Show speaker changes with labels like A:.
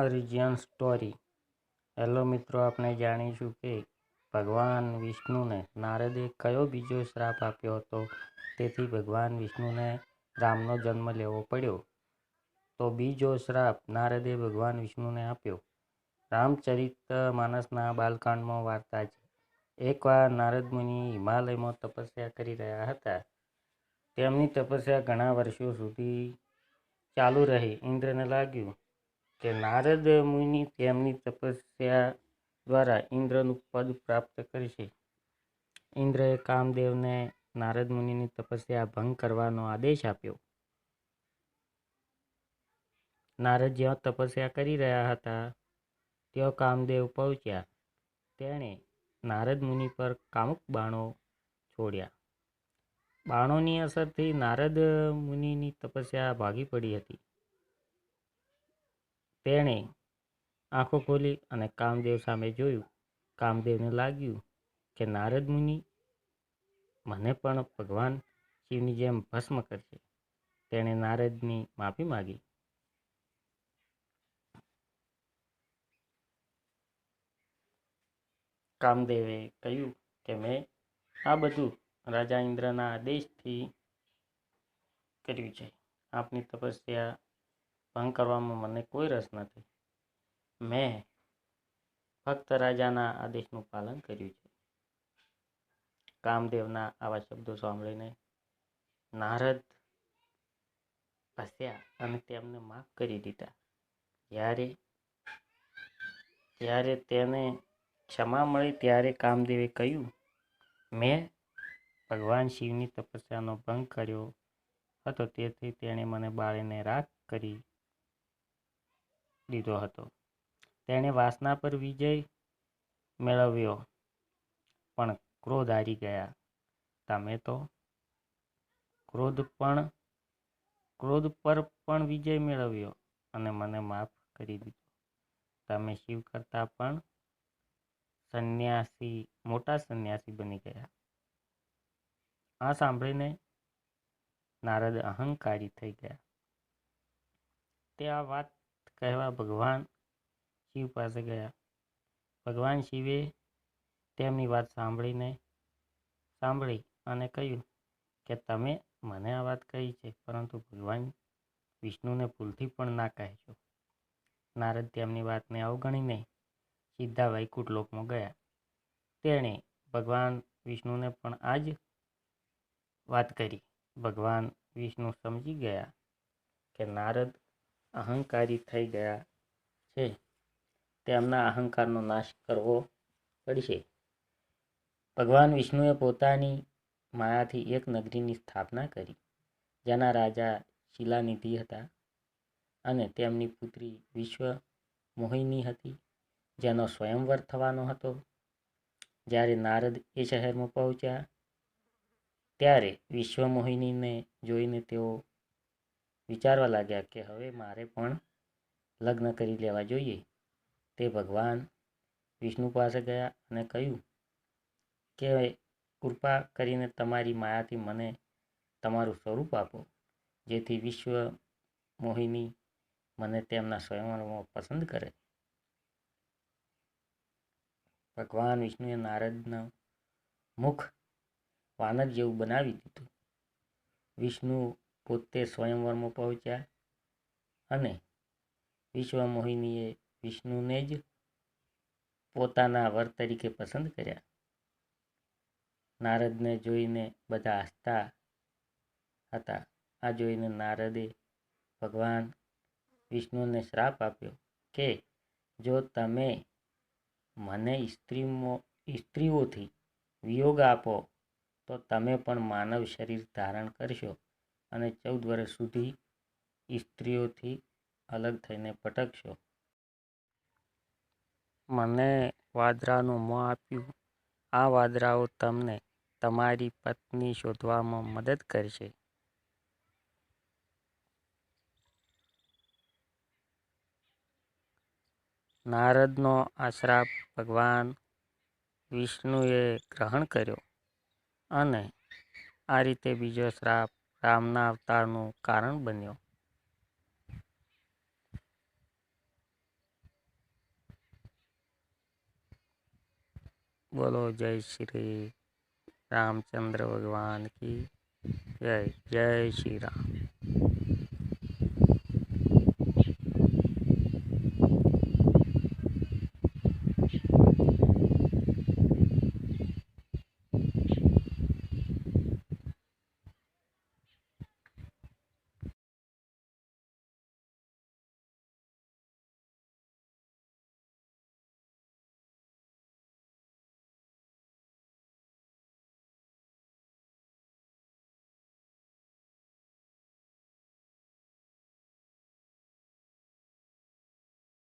A: Origin story hello મિત્રો આપણે જાણીશું કે ભગવાન વિષ્ણુને નારદે કયો બીજો શ્રાપ આપ્યો હતો? તેથી ભગવાન વિષ્ણુને રામનો જન્મ લેવો પડ્યો. તો બીજો શ્રાપ નારદે ભગવાન વિષ્ણુને આપ્યો. રામચરિત માનસના બાલકાંડમાં વાર્તા છે. એકવાર નારદ મુનિ હિમાલયમાં તપસ્યા કરી રહ્યા હતા. તેમની તપસ્યા ઘણા વર્ષો સુધી ચાલુ રહી. ઇન્દ્રને લાગ્યું કે નારદ મુનિ તેમની તપસ્યા દ્વારા ઇન્દ્રનું પદ પ્રાપ્ત કરશે ઇન્દ્રએ કામદેવને નારદ મુનિની તપસ્યા ભંગ કરવાનો આદેશ આપ્યો. નારદ જ્યાં તપસ્યા કરી રહ્યા હતા, ત્યાં કામદેવ પહોંચ્યા. તેણે નારદ મુનિ પર કામુક બાણો છોડ્યા. બાણોની અસરથી નારદ મુનિની તપસ્યા ભાગી પડી હતી. તેણે આંખો ખોલી અને કામદેવ સામે જોયું. કામદેવને લાગ્યું કે નારદ મુનિ મને પણ ભગવાન શિવની જેમ ભસ્મ કરશે. તેણે નારદની માફી માગી. કામદેવે કહ્યું કે મેં આ બધું રાજા ઇન્દ્રના આદેશથી કર્યું છે. આપની તપસ્યા ભંગ કરવામાં મને કોઈ રસ નથી. મેં ફક્ત રાજાના આદેશનું પાલન કર્યું છે. કામદેવના આવા શબ્દો સાંભળીને નારદ હસ્યા અને તેમને માફ કરી દીધા. જ્યારે ત્યારે તેને ક્ષમા મળી ત્યારે કામદેવે કહ્યું, મેં ભગવાન શિવની તપસ્યાનો ભંગ કર્યો હતો, તેથી તેણે મને બાળીને રાખ કરી દીધો હતો. તેણે વાસના પર વિજય મેળવ્યો, પણ ક્રોધ હારી ગયા. તમે તો ક્રોધ પણ, ક્રોધ પર પણ વિજય મેળવ્યો અને મને માફ કરી દીધો. તમે શિવ કરતાં પણ સંન્યાસી, મોટા સંન્યાસી બની ગયા. આ સાંભળીને નારદ અહંકારી થઈ ગયા. તે આ વાત કહેવા ભગવાન શિવ પાસે ગયા. ભગવાન શિવે તેમની વાત સાંભળીને સાંભળી અને કહ્યું કે તમે મને આ વાત કહી છે, પરંતુ ભગવાન વિષ્ણુને ભૂલથી પણ ના કહેજો નારદ તેમની વાતને અવગણીને સીધા વૈકુંઠ લોકમાં ગયા. તેણે ભગવાન વિષ્ણુને પણ આ જ વાત કરી. ભગવાન વિષ્ણુ સમજી ગયા કે નારદ અહંકારી થઈ ગયા છે. તેમના અહંકારનો નાશ કરવો પડશે. ભગવાન વિષ્ણુએ પોતાની માયાથી એક નગરીની સ્થાપના કરી, જેના રાજા શિલાનિધિ હતા અને તેમની પુત્રી વિશ્વ મોહિની હતી, જેનો સ્વયંવર થવાનો હતો. જ્યારે નારદ એ શહેરમાં પહોંચ્યા, ત્યારે વિશ્વ મોહિનીને જોઈને તેઓ વિચારવા લાગ્યા કે હવે મારે પણ લગ્ન કરી લેવા જોઈએ. તે ભગવાન વિષ્ણુ પાસે ગયા અને કહ્યું કે કૃપા કરીને તમારી માયાથી મને તમારું સ્વરૂપ આપો, જેથી વિશ્વ મોહિની મને તેમના સ્વયંવરમાં પસંદ કરે. ભગવાન વિષ્ણુએ નારદના મુખ વાનર જેવું બનાવી દીધું. વિષ્ણુ પોતે સ્વયંવરમાં પહોંચ્યા અને વિશ્વ મોહિનીએ વિષ્ણુને જ પોતાના વર તરીકે પસંદ કર્યા. નારદને જોઈને બધા હસતા હતા. આ જોઈને નારદે ભગવાન વિષ્ણુને શ્રાપ આપ્યો કે જો તમે મને સ્ત્રીઓ સ્ત્રીઓથી વિયોગ આપો, તો તમે પણ માનવ શરીર ધારણ કરશો. અને ચૌદ વર્ષ સુધી સ્ત્રીઓથી અલગ થઈને ભટકશો. મને વાદરાનું મોં આપ્યું. આ વાદરાઓ તમને તમારી પત્ની શોધવામાં મદદ કરશે. નારદનો આશ્રાપ ભગવાન વિષ્ણુએ ગ્રહણ કર્યો અને આ રીતે બીજો શ્રાપ રામના અવતારનું કારણ બન્યો. બોલો જય શ્રી રામચંદ્ર ભગવાન કી જય જય શ્રી રામ.